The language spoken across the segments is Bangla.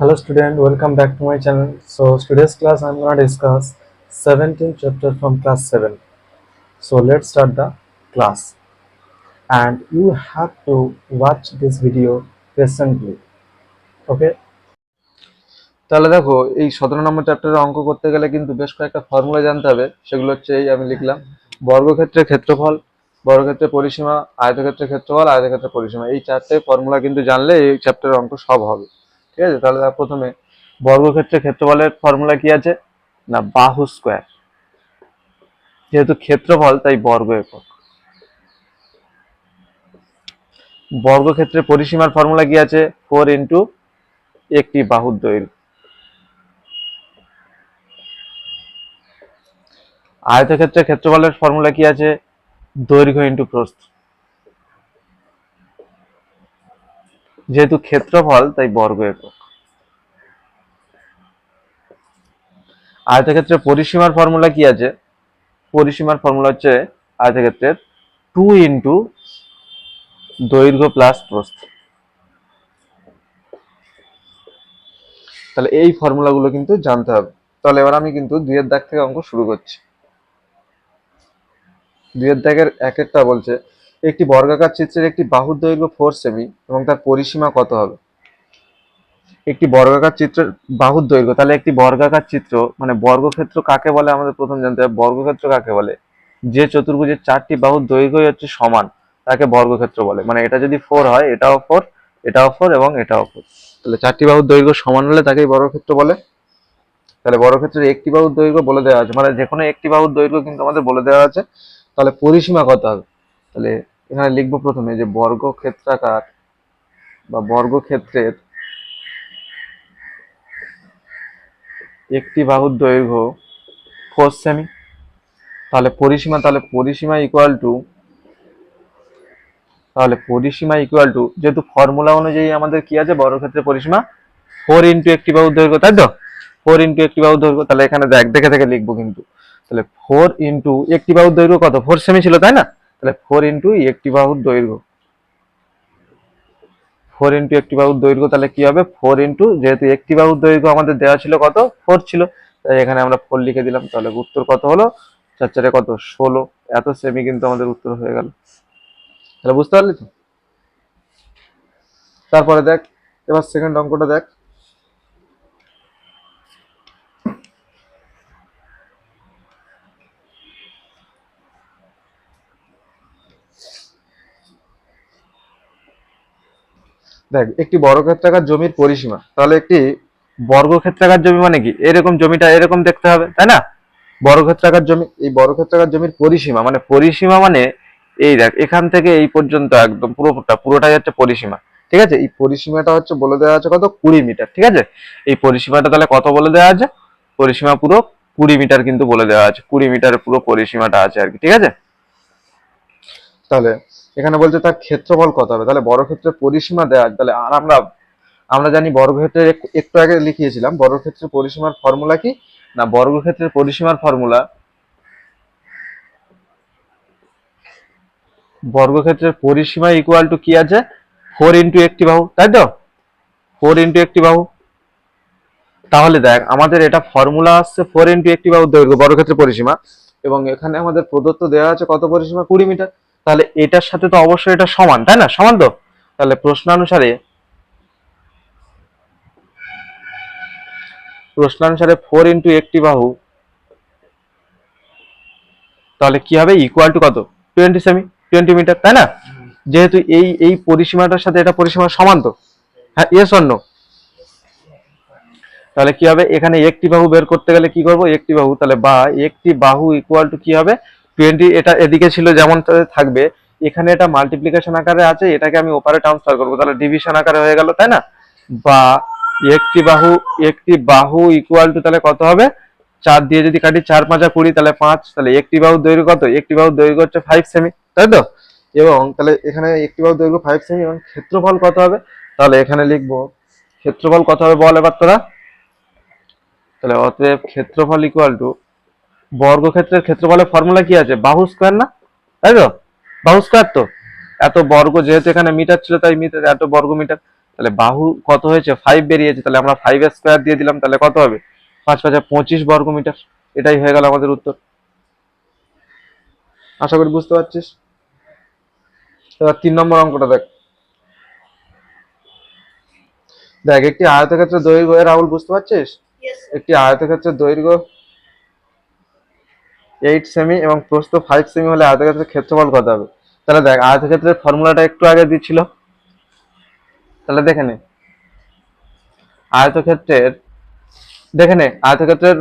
Hello student, welcome back to my channel. So today's class I'm gonna discuss 17th chapter from class 7. So let's start the class. And you have to watch this video patiently. Okay? তাহলে দেখো এই সতেরো নম্বর চ্যাপ্টারের অঙ্ক করতে গেলে কিন্তু বেশ কয়েকটা ফর্মুলা জানতে হবে সেগুলো হচ্ছে এই আমি লিখলাম বর্গক্ষেত্রের ক্ষেত্রফল বর্গক্ষেত্রের পরিসীমা আয়তক্ষেত্রের ক্ষেত্রফল আয়তক্ষেত্রের পরিসীমা এই চারটে ফর্মুলা কিন্তু জানলে এই চ্যাপ্টারের অঙ্ক সব হবে ঠিক আছে? তাহলে প্রথমে বর্গক্ষেত্রের ক্ষেত্রফলের ফর্মুলা কি আছে? না, বাহু স্কোয়ার যেহেতু ক্ষেত্রফল, তাই বর্গ একক। বর্গক্ষেত্রের পরিসীমার ফর্মুলা কি আছে? ফোর ইন্টু একটি বাহুর দৈর্ঘ্য। আয়তক্ষেত্রের ক্ষেত্রফলের ফর্মুলা কি আছে? দৈর্ঘ্য ইন্টু প্রস্থ। যেহেতু ক্ষেত্রফল, তাই বর্গ একক। আয়তক্ষেত্রের পরিসীমার ফর্মুলা কি আছে? পরিসীমার ফর্মুলা হচ্ছে আয়তক্ষেত্রের টু ইন্টু দৈর্ঘ্য প্লাস প্রস্থ। তাহলে এই ফর্মুলাগুলো কিন্তু জানতে হবে। তাহলে এবার আমি কিন্তু দুইয়ের দাগ থেকে অঙ্ক শুরু করছি। দুইয়ের দাগের এক একটা বলছে একটি বর্গাকার চিত্রের একটি বাহুর দৈর্ঘ্য ফোর সেমি এবং তার পরিসীমা কত হবে? একটি বর্গাকার চিত্রের বাহুর দৈর্ঘ্য, তাহলে একটি বর্গাকার চিত্র মানে বর্গক্ষেত্র কাকে বলে? আমাদের প্রথম জানতে হবে, বর্গক্ষেত্র কাকে বলে? যে চতুর্ভুজের চারটি বাহুর দৈর্ঘ্যই হচ্ছে সমান, তাকে বর্গক্ষেত্র বলে। মানে এটা যদি ফোর হয়, এটাও ফোর এটাও ফোর এবং এটাও ফোর তাহলে চারটি বাহুর দৈর্ঘ্য সমান হলে তাকেই বর্গক্ষেত্র বলে। তাহলে বর্গক্ষেত্রের একটি বাহুর দৈর্ঘ্য বলে দেওয়া আছে। মানে যে কোনো একটি বাহুর দৈর্ঘ্য কিন্তু আমাদের বলে দেওয়া আছে। তাহলে পরিসীমা কত হবে? তাহলে এখানে লিখব প্রথমে যে বর্গক্ষেত্রাকার বা বর্গক্ষেত্রের একটি বাহুর দৈর্ঘ্য ফোর সেমি তাহলে পরিসীমা তাহলে পরিসীমা ইকুয়াল টু তাহলে পরিসীমা ইকুয়াল টু যেহেতু ফর্মুলা অনুযায়ী আমাদের কি আছে? বর্গক্ষেত্রের পরিসীমা ফোর ইন্টু একটি বাহুর দৈর্ঘ্য, তাই তো? ফোর ইন্টু একটি বাহুর দৈর্ঘ্য, তাহলে এখানে দেখ, দেখে দেখে লিখব কিন্তু। তাহলে ফোর ইন্টু একটি বাহুর দৈর্ঘ্য কত? ফোর সেমি ছিল, তাই না? তাহলে ফোর ইন্টু একটি বাহুর দৈর্ঘ্য। ফোর ইন্টু একটি বাহুর দৈর্ঘ্য, তাহলে কি হবে? ফোর ইন্টু যেহেতু একটি বাহুর দৈর্ঘ্য আমাদের দেওয়া ছিল কত? ফোর ছিল। তাই এখানে আমরা ফোর লিখে দিলাম। তাহলে উত্তর কত হলো? চার চারে কত? ষোলো। এত সেমি কিন্তু আমাদের উত্তর হয়ে গেল। তাহলে বুঝতে পারলি তো? তারপরে দেখ, এবার সেকেন্ড অঙ্কটা দেখ। দেখ, একটি বর্গক্ষেত্রাকার জমির পরিসীমা, তাহলে একটি বর্গক্ষেত্রাকার জমি মানে কি? এরকম জমিটা এরকম দেখতে হবে, তাই না? বর্গক্ষেত্রাকার জমি, এই বর্গক্ষেত্রাকার জমির পরিসীমা মানে পরিসীমা মানে এই দেখ, এখান থেকে এই পর্যন্ত একদম পুরোটা, পুরোটাই হচ্ছে পরিসীমা, ঠিক আছে? এই পরিসীমাটা হচ্ছে বলে দেওয়া আছে কত? কুড়ি মিটার, ঠিক আছে? এই পরিসীমাটা তাহলে কত বলে দেওয়া আছে? পরিসীমা পুরো কুড়ি মিটার কিন্তু বলে দেওয়া আছে, কুড়ি মিটারের পুরো পরিসীমাটা আছে আর কি, ঠিক আছে? তাহলে এখানে বলছে তার ক্ষেত্রফল কত হবে? তাহলে বর্গক্ষেত্রের পরিসীমা দেওয়া তাহলে আর আমরা আমরা জানি বর্গক্ষেত্রের এক- একটু আগে লিখিয়েছিলাম বর্গক্ষেত্রের পরিসীমার ফর্মুলা কি? না বর্গক্ষেত্রের পরিসীমার ফর্মুলা বর্গক্ষেত্রের পরিসীমা ইকুয়াল টু কি আছে? ফোর ইন্টু একটি বাহু, তাই তো? ফোর ইন্টু একটি বাহু। তাহলে দেখ, আমাদের এটা ফর্মুলা আসছে ফোর ইন্টু একটি বাহু দৈর্ঘ্য বর্গক্ষেত্রের পরিসীমা, এবং এখানে আমাদের প্রদত্ত দেওয়া আছে কত পরিসীমা? কুড়ি মিটার। তাহলে এটার সাথে তো অবশ্যই এটা সমান, তাই না? সমান তো? তাহলে প্রশ্নানুসারে প্রশ্নানুসারে ফোর ইন্টু একটি বাহু, তাহলে কি হবে? ইকুয়াল টু কত? টোয়েন্টি সেমি টোয়েন্টি মিটার তাই না? যেহেতু এই এই পরিসীমাটার সাথে এটা পরিসীমা সমান তো। হ্যাঁ ইয়েস অন্য তাহলে কি হবে? এখানে একটি বাহু বের করতে গেলে কি করব? একটি বাহু, তাহলে বা একটি বাহু ইকুয়াল টু কি হবে? টোয়েন্টি, এটা এদিকে ছিল যেমন থাকবে, এখানে এটা মাল্টিপ্লিকেশন আকারে আছে, এটাকে আমি ওপারে ট্রান্সফার করব। তাহলে ডিভিশন আকারে হয়ে গেল, তাই না? বা একটি বাহু একটি বাহু ইকুয়াল টু তাহলে কত হবে? চার দিয়ে যদি কাটি চার পাঁচা কুড়ি, তাহলে পাঁচ, তাহলে একটি বাহু দৈর্ঘ্য কত? একটি বাহু দৈর্ঘ্য হচ্ছে ফাইভ সেমি তাই তো? এবং তাহলে এখানে একটি বাহুর দৈর্ঘ্য ফাইভ সেমি এবং ক্ষেত্রফল কত হবে? তাহলে এখানে লিখব, ক্ষেত্রফল কত হবে বল এবার তোরা? তাহলে অতএব ক্ষেত্রফল ইকুয়াল টু বর্গক্ষেত্রের ক্ষেত্রফলের ফর্মুলা কি আছে? বাহু স্কোয়ার না? তাই তো? বাহু স্কোয়ার তো? এত বর্গ যেহেতু এখানে মিটার ছিল তাই মিটার এত বর্গ মিটার তাহলে বাহু কত হয়েছে? ফাইভ বেরিয়েছে। তাহলে আমরা ফাইভ স্কোয়ার দিয়ে দিলাম। তাহলে কত হবে? পাঁচ পাঁচা পঁচিশ বর্গ মিটার এটাই হয়ে গেল আমাদের উত্তর। আশা করি বুঝতে পারছিস? এবার তিন নম্বর অঙ্কটা দেখ। দেখ একটি আয়তক্ষেত্রের দৈর্ঘ্য রাহুল বুঝতে পারছিস. একটি আয়তক্ষেত্রের দৈর্ঘ্য এইট সেমি এবং প্রস্থ ফাইভ সেমি হলে আয়তক্ষেত্রের ক্ষেত্রফল কত হবে? তাহলে দেখ, আয়তক্ষেত্রের ফর্মুলাটা একটু আগে দিচ্ছিল। তাহলে দেখে নে। আয়তক্ষেত্রের, দেখে নে, আয়তক্ষেত্রের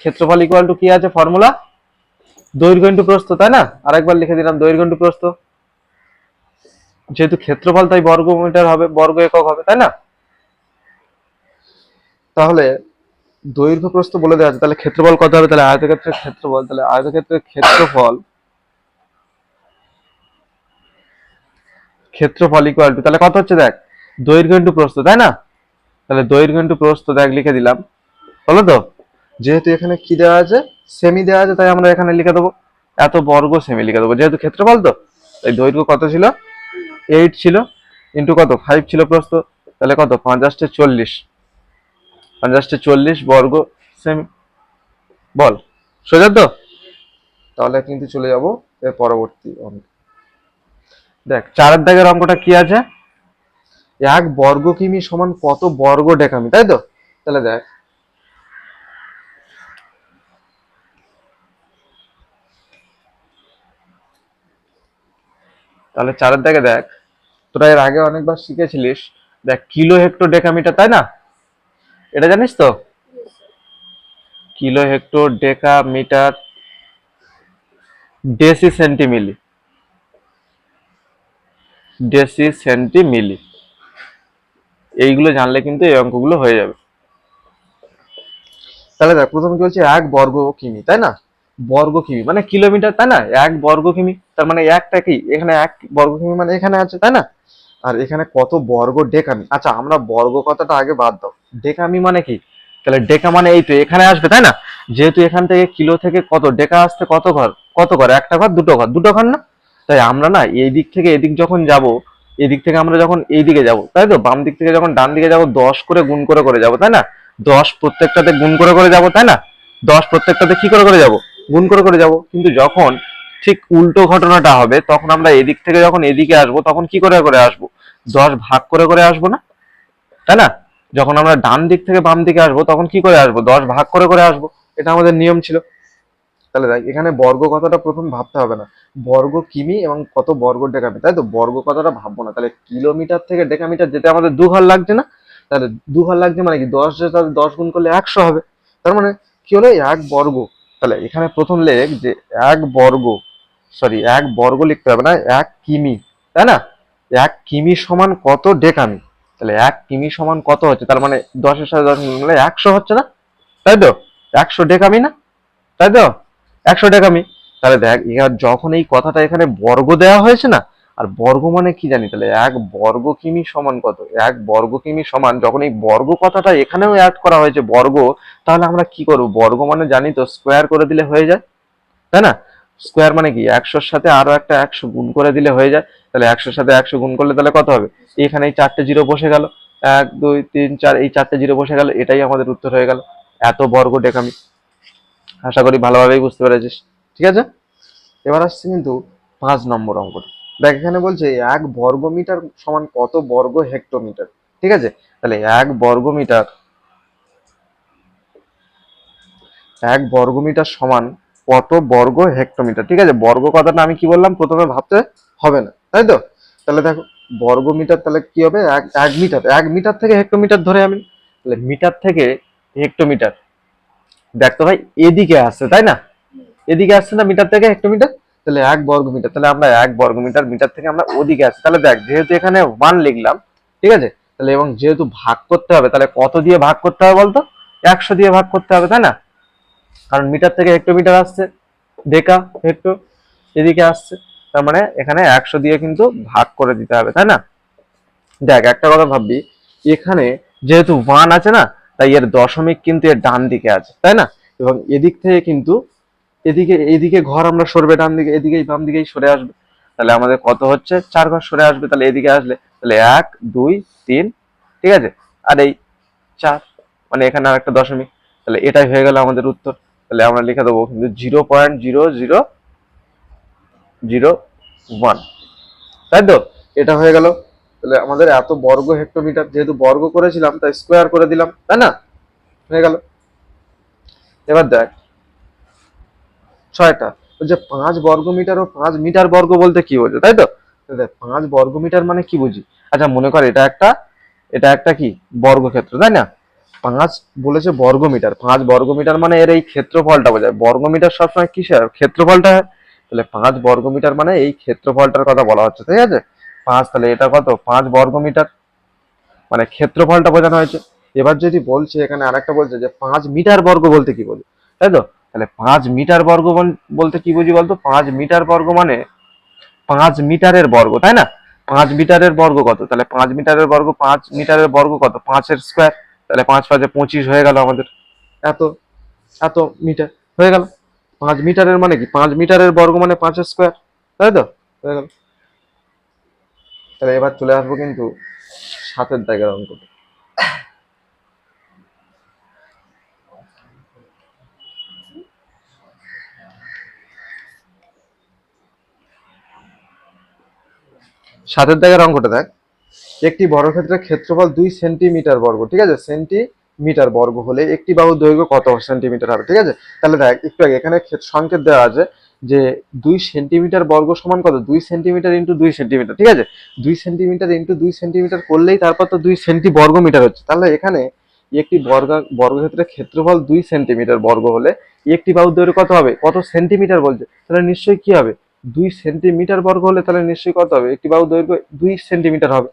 ক্ষেত্রফল ইকুয়াল টু কি আছে ফর্মুলা? দৈর্ঘ্য ইন্টু প্রস্থ, তাই না? আরেকবার লিখে দিলাম দৈর্ঘ্য ইন্টু প্রস্থ। যেহেতু ক্ষেত্রফল তাই বর্গ মিটার হবে, বর্গ একক হবে, তাই না? তাহলে দৈর্ঘ্য প্রস্থ বলে দেওয়া আছে, তাহলে ক্ষেত্রফল কত হবে? তাহলে আয়তক্ষেত্রের ক্ষেত্রফল, তাহলে আয়তক্ষেত্রের ক্ষেত্রফল ক্ষেত্রফল ইকুয়াল টু তাহলে কত হচ্ছে দেখ? দৈর্ঘ্য ইন্টু প্রস্থ, তাই না? তাহলে দৈর্ঘ্য ইন্টু প্রস্থ, দেখ, লিখে দিলাম। বলো তো? যেহেতু এখানে কি দেওয়া আছে? সেমি দেওয়া আছে, তাই আমরা এখানে লিখে দেবো। এত বর্গ সেমি লিখে দেবো। যেহেতু ক্ষেত্রফল তো, তাই দৈর্ঘ্য কত ছিল? এইট ছিল। ইন্টু কত? ফাইভ ছিল প্রস্থ। তাহলে কত? পঞ্চাশটে চল্লিশ। পঞ্চাশটে চল্লিশ, বর্গ, সেমি, বল। সোজা তো? তাহলে কিন্তু চলে যাব এর পরবর্তী অঙ্ক। দেখ, চারের দাগের অঙ্কটা কি আছে? এক বর্গ কিমি সমান কত বর্গ ডেকামি, তাই তো? তাহলে দেখ। তাহলে চারের দাগে দেখ, তোরা এর আগে অনেকবার শিখেছিলিস, দেখ কিলো হেক্টর ডেকামিটার তাই না? এটা জানিস তো? Kilo hecto decametre deci centi milli. Deci centi milli. এইগুলো জানলে কিন্তু এই অঙ্কগুলো হয়ে যাবে। তাহলে দেখ, প্রথম কি হচ্ছে এক বর্গ কিমি, তাই না? বর্গ কিমি মানে কিলোমিটার, তাই না? এক বর্গ কিমি, তার মানে একটা কি? এখানে এক বর্গ কিমি মানে এখানে আছে, তাই না? আর এখানে কত বর্গ ডেকামি। আচ্ছা আমরা বর্গ কথাটা আগে বাদ দাও। ডেকামি মানে কি? তাহলে ডেকা মানে এই তো এখানে আসবে, তাই না? যেহেতু এখান থেকে কিলো থেকে কত, ডেকা আসতে কত ঘর? কত ঘর? একটা ঘর, দুটো ঘর দুটো ঘর না? তাই আমরা না এই দিক থেকে এদিক যখন যাব, এদিক থেকে আমরা যখন এই দিকে যাব, তাই তো? বাম দিক থেকে যখন ডান দিকে যাব, দশ করে গুণ করে করে যাব, তাই না? দশ প্রত্যেকটাতে গুণ করে করে যাব, তাই না? দশ প্রত্যেকটাতে কি করে করে যাব? গুণ করে করে যাব। কিন্তু যখন ঠিক উল্টো ঘটনাটা হবে, তখন আমরা এদিক থেকে যখন এদিকে আসব, তখন কি করে করে আসব? দশ ভাগ করে করে আসব না? তাই না? যখন আমরা ডান দিক থেকে বাম দিকে আসব, তখন কি করে আসব? দশ ভাগ করে করে আসব। এটা আমাদের নিয়ম ছিল। তাহলে দেখ, এখানে বর্গ কথাটা প্রথম ভাবতে হবে না। বর্গ কিমি এবং কত বর্গ ডেকামি? তাই তো? বর্গ কথাটা ভাববো না। তাহলে কিলোমিটার থেকে ডেকামিটার যেতে আমাদের দু ঘর লাগছে না? তাহলে দু ঘর লাগছে মানে কি? দশ তাহলে দশ গুণ করলে একশো হবে। তার মানে কি হলো? এক বর্গ। তাহলে এখানে প্রথম লেখ যে এক বর্গ, সরি, এক বর্গ লিখতে হবে না, এক কিমি। তাই না? এক কিমি সমান কত ডেকামি তাহলে এক কিমি সমান কত হচ্ছে? তার মানে দশের সাথে দশ মিলে একশো হচ্ছে না? তাই তো? একশো ডেকামি না? তাই তো? একশো ডেকামি তাহলে দেখ, এবার যখন এই কথাটা এখানে বর্গ দেওয়া হয়েছে না, আর বর্গ মানে কি জানি? তাহলে এক বর্গ কিমি সমান কত? এক বর্গ কিমি সমান, যখন এই বর্গ কথাটা এখানেও অ্যাড করা হয়েছে বর্গ, তাহলে আমরা কি করব? বর্গ মানে জানি তো স্কোয়ার করে দিলে হয়ে যায়। তাই না? স্কোয়ার মানে কি? একশোর সাথে আরও একটা একশো গুণ করে দিলে হয়ে যায়। তাহলে একশোর সাথে একশো গুণ করলে তাহলে কত হবে? এখানে এই চারটে জিরো বসে গেল। এক, দুই, তিন, চার, এই চারটে জিরো বসে গেল, এটাই আমাদের উত্তর হয়ে গেল। এত বর্গ ডেকামি। আশা করি ভালোভাবেই বুঝতে পেরেছিস। ঠিক আছে? এবার আসছে কিন্তু পাঁচ নম্বর অঙ্কটা। দেখ, এখানে বলছে এক বর্গ মিটার সমান কত বর্গ হেক্টোমিটার? ঠিক আছে? তাহলে এক বর্গ মিটার এক বর্গ মিটার সমান কত বর্গ হেক্টোমিটার? ঠিক আছে? বর্গ কথাটা আমি কি বললাম? প্রথমে ভাবতে হবে না। তাই তো? তাহলে দেখো বর্গ মিটার তাহলে কি হবে? এক এক মিটার। এক মিটার থেকে হেক্টোমিটার ধরে আমি তাহলে মিটার থেকে হেক্টোমিটার। দেখ তো ভাই, এদিকে আসছে, তাই না? এদিকে আসছে না মিটার থেকে হেক্টোমিটার? তাহলে এক বর্গ মিটার তাহলে আমরা এক বর্গ মিটার মিটার থেকে আমরা ওদিকে আসছি। তাহলে দেখ, যেহেতু এখানে ওয়ান লিখলাম, ঠিক আছে? তাহলে এবং যেহেতু ভাগ করতে হবে, তাহলে কত দিয়ে ভাগ করতে হবে বলতো? একশো দিয়ে ভাগ করতে হবে, তাই না? কারণ মিটার থেকে হেক্টোমিটার আসছে। ডেকা, হেক্টো, এদিকে আসছে। তার মানে এখানে একশো দিয়ে কিন্তু ভাগ করে দিতে হবে, তাই না? দেখ, একটা কথা ভাববি, এখানে যেহেতু ওয়ান আছে না, তাই এর দশমিক কিন্তু এর ডান দিকে আছে, তাই না? এবং এদিক থেকে কিন্তু এদিকে এদিকে ঘর আমরা সরবে, ডান দিকে এদিকে বাম দিকেই সরে আসবে। তাহলে আমাদের কত হচ্ছে? চার ঘর সরে আসবে, তাহলে এদিকে আসলে, তাহলে এক, দুই, তিন, ঠিক আছে? আর এই চার মানে এখানে আর একটা দশমিক, তাহলে এটাই হয়ে গেল আমাদের উত্তর। তাহলে আমরা লিখে দেবো কিন্তু zero point zero zero zero one. তাই তো? এটা হয়ে গেল। তাহলে আমাদের এত বর্গ হেক্টোমিটার, যেহেতু বর্গ করেছিলাম, তাই স্কোয়ার করে দিলাম, তাই না? হয়ে গেল। এবার দেখ। ছয়টা। বলছে পাঁচ বর্গ মিটার ও পাঁচ মিটার বর্গ বলতে কি বোঝো, তাই তো দেখ, পাঁচ বর্গ মিটার মানে কি বুঝি? আচ্ছা মনে কর, এটা একটা এটা একটা কি? বর্গক্ষেত্র, তাই না? পাঁচ বলেছে বর্গ মিটার। পাঁচ বর্গ মিটার মানে এর এই ক্ষেত্রফলটা বোঝায়। বর্গ মিটার সবসময় কিসের? ক্ষেত্রফলটা তাহলে পাঁচ বর্গ মিটার মানে এই ক্ষেত্রফলটার কথা বলা হচ্ছে, ঠিক আছে? পাঁচ তাহলে এটা কত? পাঁচ বর্গ মিটার মানে ক্ষেত্রফলটা বোঝানো হয়েছে। এবার যদি বলছে, এখানে আরেকটা বলছে যে পাঁচ মিটার বর্গ বলতে কি বোঝো? তাই তো? তাহলে পাঁচ মিটার বর্গ বল- বলতে কি বুঝি বলতো? পাঁচ মিটার বর্গ মানে পাঁচ মিটারের বর্গ, তাই না? পাঁচ মিটারের বর্গ কত? তাহলে পাঁচ মিটারের বর্গ, পাঁচ মিটারের বর্গ কত? পাঁচের স্কোয়ার। তাহলে পাঁচ পাঁচে পঁচিশ হয়ে গেল আমাদের। এত এত মিটার হয়ে গেল। পাঁচ মিটারের মানে কি? পাঁচ মিটারের বর্গ মানে পাঁচ স্কোয়ার, তাই তো? তাহলে এবার চলে আসব কিন্তু সাতের দাগের অঙ্কটা সাতের দাগের অঙ্কটা দেখ। একটি বর্গক্ষেত্রের ক্ষেত্রফল দুই সেন্টিমিটার বর্গ, ঠিক আছে? সেন্টিমিটার বর্গ হলে একটি বাহুর দৈর্ঘ্য কত সেন্টিমিটার হবে? ঠিক আছে? তাহলে দেখ, একটু আগে এখানে সংকেত দেওয়া আছে যে দুই সেন্টিমিটার বর্গ সমান কত? দুই সেন্টিমিটার ইন্টু দুই সেন্টিমিটার, ঠিক আছে? দুই সেন্টিমিটার ইন্টু দুই সেন্টিমিটার করলেই তারপর তো দুই সেন্টি বর্গ মিটার হচ্ছে। তাহলে এখানে একটি বর্গ বর্গক্ষেত্রের ক্ষেত্রফল দুই সেন্টিমিটার বর্গ হলে একটি বাহুর দৈর্ঘ্য কত হবে? কত সেন্টিমিটার বলছে? তাহলে নিশ্চয়ই কি হবে? দুই সেন্টিমিটার বর্গ হলে তাহলে নিশ্চয়ই কত হবে? একটি বাহুর দৈর্ঘ্য দুই সেন্টিমিটার হবে।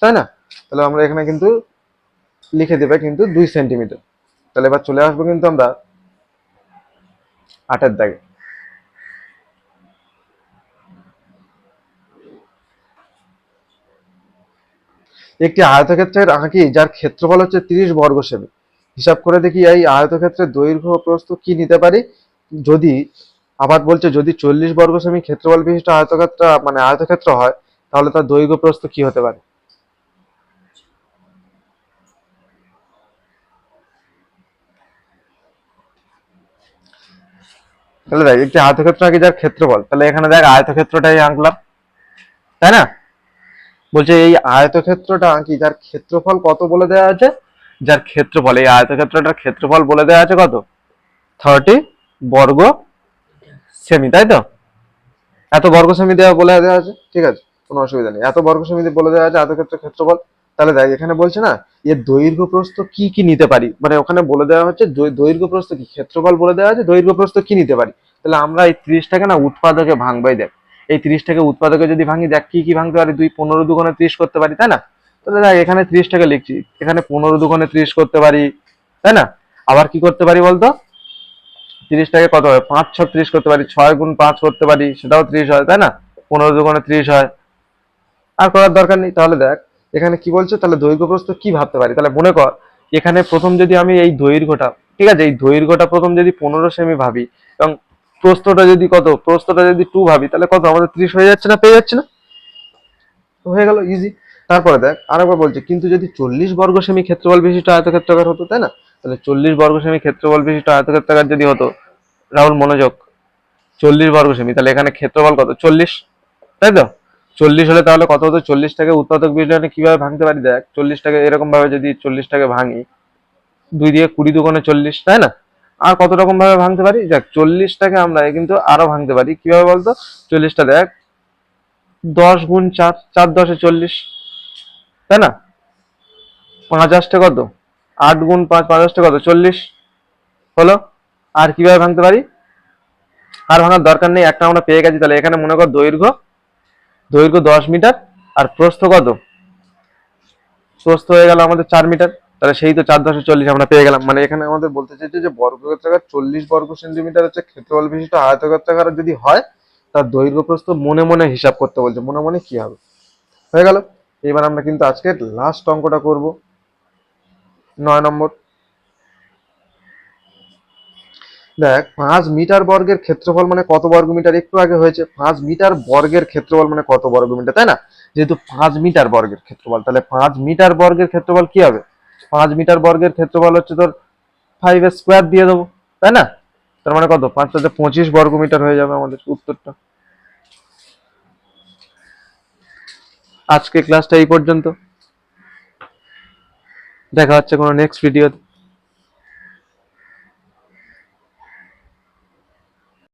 তাই না? তাহলে আমরা এখানে কিন্তু লিখে দেবে কিন্তু দুই সেন্টিমিটার। তাহলে এবার চলে আসব কিন্তু আমরা আটের দাগে। একটি আয়তক্ষেত্রের আঁকি যার ক্ষেত্রফল হচ্ছে তিরিশ বর্গ সেমি। হিসাব করে দেখি এই আয়তক্ষেত্রের দৈর্ঘ্য প্রস্থ কি নিতে পারি? যদি আবার বলছে যদি চল্লিশ বর্গ সেমি ক্ষেত্রফল বিশিষ্ট আয়তক্ষেত্র মানে আয়তক্ষেত্র হয়, তাহলে তার দৈর্ঘ্য প্রস্থ কি হতে পারে? তাহলে দেখ, একটি আয়তক্ষেত্র আঁকি যার ক্ষেত্রফল? তাহলে এখানে দেখ, আয়তক্ষেত্রটাই আঁকলাম। তাই না? বলছে এই আয়তক্ষেত্রটা আঁকি, যার ক্ষেত্রফল কত বলে দেওয়া আছে? যার ক্ষেত্রফল, এই আয়তক্ষেত্রটার ক্ষেত্রফল বলে দেওয়া আছে কত? থার্টি বর্গ সেমি তাই তো? এত বর্গ সেমি দেওয়া বলে দেওয়া আছে, ঠিক আছে, কোনো অসুবিধা নেই। এত বর্গ সেমি বলে দেওয়া আছে আয়তক্ষেত্রের ক্ষেত্রফল। তাহলে দেখ, এখানে বলছে না, এর দৈর্ঘ্য প্রস্থ কি কি নিতে পারি? মানে ওখানে বলে দেওয়া হচ্ছে দৈর্ঘ্য প্রস্থ কি? ক্ষেত্রফল বলে দেওয়া আছে, দৈর্ঘ্য প্রস্থ কি নিতে পারি? তাহলে আমরা এই ত্রিশটাকে না উৎপাদকে ভাঙবাই, দেখ। এই ত্রিশটাকে উৎপাদকে যদি ভাঙি, দেখ কি কি ভাঙতে পারি? দুই পনেরো দুগুণে ত্রিশ করতে পারি, তাই না? তাহলে দেখ, এখানে ত্রিশটাকে লিখছি, এখানে পনেরো দুগুণে ত্রিশ করতে পারি, তাই না? আবার কি করতে পারি বলতো? তিরিশটাকে কত হয়? পাঁচ ছ ত্রিশ করতে পারি, ছয় গুণ পাঁচ করতে পারি, সেটাও ত্রিশ হয়, তাই না? পনেরো দুগুণে ত্রিশ হয়। আর করার দরকার নেই, তাহলে দেখ এখানে কি বলছে? তাহলে দৈর্ঘ্য প্রস্থ কি ভাবতে পারি? তাহলে মনে কর, এখানে প্রথম যদি আমি এই দৈর্ঘ্যটা, ঠিক আছে? এই দৈর্ঘ্যটা প্রথম যদি পনেরো সেমি ভাবি, এবং প্রস্থটা যদি কত? প্রস্থটা যদি টু ভাবি, তাহলে কত? আমাদের ত্রিশ হয়ে যাচ্ছে না? পেয়ে যাচ্ছে না? হয়ে গেল ইজি তারপরে দেখ, আরেকবার বলছে, কিন্তু যদি চল্লিশ বর্গ সেমি ক্ষেত্রফল বিশিষ্ট আয়তক্ষেত্রাকার হতো, তাই না? তাহলে চল্লিশ বর্গ সেমি ক্ষেত্রফল বিশিষ্ট আয়তক্ষেত্রাকার যদি হতো, রাহুল মনোযোগ, চল্লিশ বর্গ সেমি, তাহলে এখানে ক্ষেত্রফল কত? চল্লিশ, তাই তো? চল্লিশ হলে তাহলে কত হতো? চল্লিশটাকে উৎপাদক বিজ্ঞানে কীভাবে ভাঙতে পারি? দেখ চল্লিশটাকে এরকম ভাবে যদি চল্লিশটাকে ভাঙি, দুই দিয়ে কুড়ি দুগুণে চল্লিশ, তাই না? আর কত রকম ভাবে ভাঙতে পারি? দেখ চল্লিশটাকে আমরা কিন্তু আরও ভাঙতে পারি। কীভাবে বলতো? চল্লিশটা দেখ, দশ গুণ চার চার দশে চল্লিশ, তাই না? পাঁচ আসতে কত? আট গুণ পাঁচ পাঁচ আসতে কত? চল্লিশ হলো? আর কীভাবে ভাঙতে পারি? আর ভাঙার দরকার নেই, একটা আমরা পেয়ে গেছি। তাহলে এখানে মনে কর দৈর্ঘ্য দৈর্ঘ্য দশ মিটার আর প্রস্থ কত? প্রস্থ হয়ে গেল আমাদের চার মিটার। তাহলে সেই তো চার দশে চল্লিশ আমরা পেয়ে গেলাম। মানে এখানে আমাদের বলতে চাইছে যে বর্গক্ষেত্রাকার চল্লিশ বর্গ সেন্টিমিটার হচ্ছে ক্ষেত্রফল বিশিষ্ট আয়তক্ষেত্রাকার যদি হয়, তার দৈর্ঘ্য প্রস্থ মনে মনে হিসাব করতে বলছে। মনে মনে কি হবে? হয়ে গেল। এবার আমরা কিন্তু আজকে লাস্ট অঙ্কটা করব। নয় নম্বর। দেখ, পাঁচ মিটার বর্গের ক্ষেত্রফল মানে কত বর্গ মিটার? একটু আগে হয়েছে, পাঁচ মিটার বর্গের ক্ষেত্রফল মানে কত বর্গ মিটার, তাই না? যেহেতু পাঁচ মিটার বর্গের ক্ষেত্রফল, তাহলে পাঁচ মিটার বর্গের ক্ষেত্রফল কি হবে? পাঁচ মিটার বর্গের ক্ষেত্রফল হচ্ছে তোর ফাইভ স্কোয়ার দিয়ে দেবো, তাই না? তার মানে কত? পাঁচটাতে পঁচিশ বর্গ মিটার হয়ে যাবে আমাদের উত্তরটা। আজকে ক্লাসটা এই পর্যন্ত। দেখা হচ্ছে কোনো নেক্সট ভিডিওতে